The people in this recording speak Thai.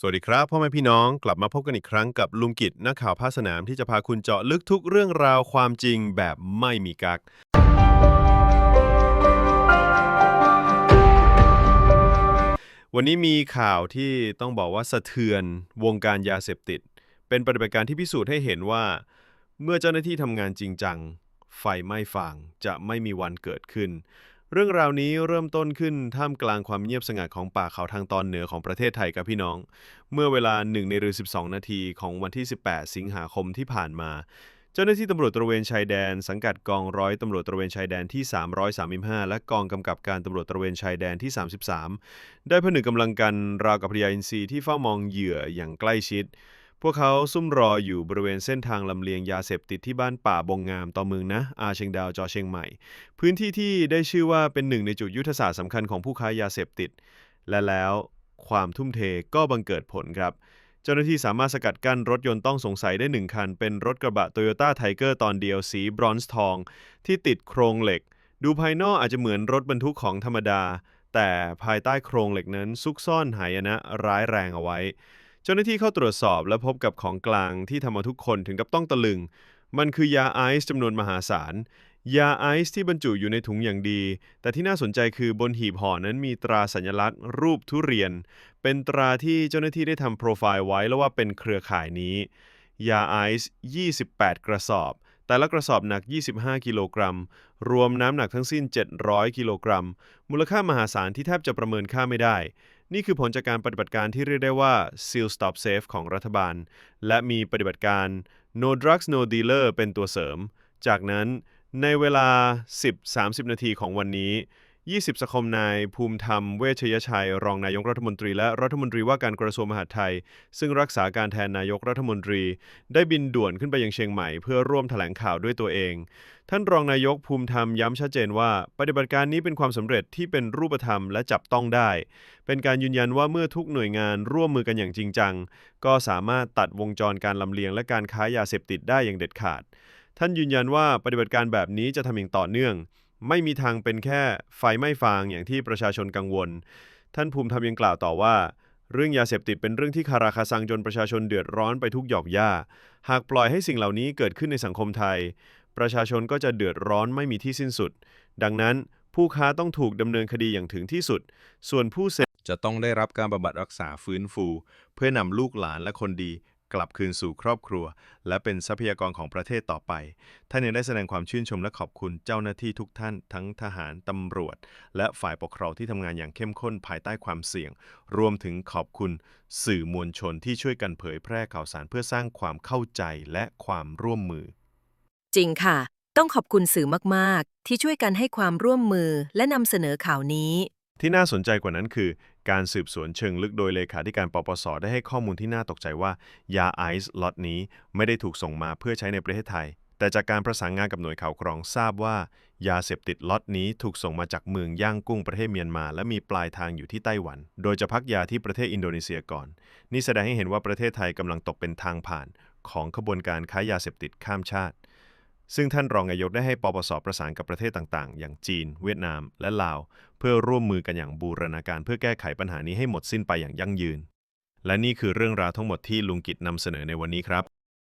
สวัสดีครับพ่อแม่พี่น้องกลับมาพบกันอีกครั้งกับลุงกิจนักข่าวภาคสนามที่จะพาคุณเจาะลึกทุกเรื่องราวความจริงแบบไม่มีกัก วันนี้มีข่าวที่ต้องบอกว่าสะเทือนวงการยาเสพติด เป็นปฏิบัติการที่พิสูจน์ให้เห็นว่า เมื่อเจ้าหน้าที่ทำงานจริงจัง ไฟไหม้ฟางจะไม่มีวันเกิดขึ้น เรื่องราวนี้เริ่มต้นขึ้นท่ามกลางความเงียบสงัดของป่าเขาทางตอนเหนือของประเทศไทยกับพี่น้อง เมื่อเวลา1ในรือ12 นาทีของวันที่ 18 สิงหาคมที่ผ่านมา เจ้าหน้าที่ตำรวจตระเวนชายแดน สังกัดกองร้อยตำรวจตระเวนชายแดนที่ 335 และกองกำกับการตำรวจตระเวนชายแดนที่ 33 ได้ผนึกกำลังกันราวกับพญาอินทรีที่เฝ้ามองเหยื่ออย่างใกล้ชิด พวกเขาซุ่มรออยู่บริเวณเส้นทางลำเลียงยาเสพติดที่บ้านป่าบงงามต่อเมืองนะ อาเชียงดาวจอเชียงใหม่ พื้นที่ที่ได้ชื่อว่าเป็นหนึ่งในจุดยุทธศาสตร์สำคัญของผู้ค้ายาเสพติด และแล้วความทุ่มเทก็บังเกิดผลครับ เจ้าหน้าที่สามารถสกัดกั้นรถยนต์ต้องสงสัยได้หนึ่งคัน เป็นรถกระบะ Toyota Tiger ตอนเดียวสีบรอนซ์ทอง ที่ติดโครงเหล็ก ดูภายนอกอาจจะเหมือนรถบรรทุกของธรรมดา แต่ภายใต้โครงเหล็กนั้นซุกซ่อนหายนะร้ายแรงเอาไว้ เจ้าหน้าที่เข้าตรวจสอบและพบกับของกลางที่ทำเอาทุกคนถึงกับต้องตะลึง มันคือยาไอซ์จำนวนมหาศาล ยาไอซ์ที่บรรจุอยู่ในถุงอย่างดี แต่ที่น่าสนใจคือบนหีบห่อนั้นมีตราสัญลักษณ์ รูปทุเรียน เป็นตราที่เจ้าหน้าที่ได้ทำโปรไฟล์ไว้แล้วว่าเป็นเครือข่ายนี้ ยาไอซ์ 28 กระสอบแต่ละกระสอบหนัก 25 กิโลกรัม รวมน้ำหนักทั้งสิ้น 700 กิโลกรัม มูลค่ามหาศาลที่แทบจะประเมินค่าไม่ได้ นี่คือผลจากการปฏิบัติการที่เรียกได้ว่า Seal Stop Safe ของรัฐบาล และมีปฏิบัติการ No Drugs No Dealer เป็นตัวเสริม จากนั้นในเวลา 10-30 นาทีของวันนี้ 20 สคมนายภูมิธรรมเวชยชัย รองนายกรัฐมนตรีและรัฐมนตรีว่าการกระทรวงมหาดไทย ซึ่งรักษาการแทนนายกรัฐมนตรี ได้บินด่วนขึ้นไปยังเชียงใหม่ เพื่อร่วมแถลงข่าวด้วยตัวเอง ท่านรองนายกภูมิธรรมย้ำชัดเจนว่า ปฏิบัติการนี้เป็นความสำเร็จที่เป็นรูปธรรมและจับต้องได้ เป็นการยืนยันว่าเมื่อทุกหน่วยงานร่วมมือกันอย่างจริงจัง ก็สามารถตัดวงจรการลำเลียงและการค้ายาเสพติดได้อย่างเด็ดขาด ท่านยืนยันว่าปฏิบัติการแบบนี้จะทำอย่างต่อเนื่อง ไม่มีทางเป็นแค่ไฟไหม้ฟางอย่างที่ประชาชนกังวล ท่านภูมิธรรมยังกล่าวต่อว่า เรื่องยาเสพติดเป็นเรื่องที่คาราคาซังจนประชาชนเดือดร้อนไปทุกหย่อมย่า หากปล่อยให้สิ่งเหล่านี้เกิดขึ้นในสังคมไทย ประชาชนก็จะเดือดร้อนไม่มีที่สิ้นสุด ดังนั้นผู้ค้าต้องถูกดำเนินคดีอย่างถึงที่สุด ส่วนผู้เสพจะต้องได้รับการบำบัดรักษาฟื้นฟู เพื่อนำลูกหลานและคนดี กลับคืนสู่ครอบครัว และเป็นทรัพยากรของประเทศต่อไป ท่านยังได้แสดงความชื่นชมและขอบคุณเจ้าหน้าที่ทุกท่าน ทั้งทหารตำรวจ และฝ่ายปกครองที่ทำงานอย่างเข้มข้นภายใต้ความเสี่ยง รวมถึงขอบคุณสื่อมวลชนที่ช่วยกันเผยแพร่ข่าวสารเพื่อสร้างความเข้าใจและความร่วมมือ จริงค่ะ ต้องขอบคุณสื่อมาก ๆ ที่ช่วยกันให้ความร่วมมือและนำเสนอข่าวนี้ ที่น่าสนใจกว่านั้นคือ การสืบสวนเชิงลึกโดยเลขาธิการปปส ได้ให้ข้อมูลที่น่าตกใจว่ายาไอซ์ล็อตนี้ไม่ได้ถูกส่งมาเพื่อใช้ในประเทศไทย แต่จากการประสานงานกับหน่วยข่าวกรองทราบว่า ยาเสพติดล็อตนี้ถูกส่งมาจากเมืองย่างกุ้งประเทศเมียนมา และมีปลายทางอยู่ที่ไต้หวัน โดยจะพักยาที่ประเทศอินโดนีเซียก่อน นี่แสดงให้เห็นว่าประเทศไทยกำลังตกเป็นทางผ่าน ของขบวนการค้ายาเสพติดข้ามชาติ ซึ่งท่านรองนายกได้ให้ปปสประสานกับประเทศต่างๆ อย่างจีน เวียดนาม และลาว เพื่อร่วมมือกันอย่างบูรณาการเพื่อแก้ไขปัญหานี้ให้หมดสิ้นไปอย่างยั่งยืน และนี่คือเรื่องราวทั้งหมดที่ลุงกิจนำเสนอในวันนี้ครับ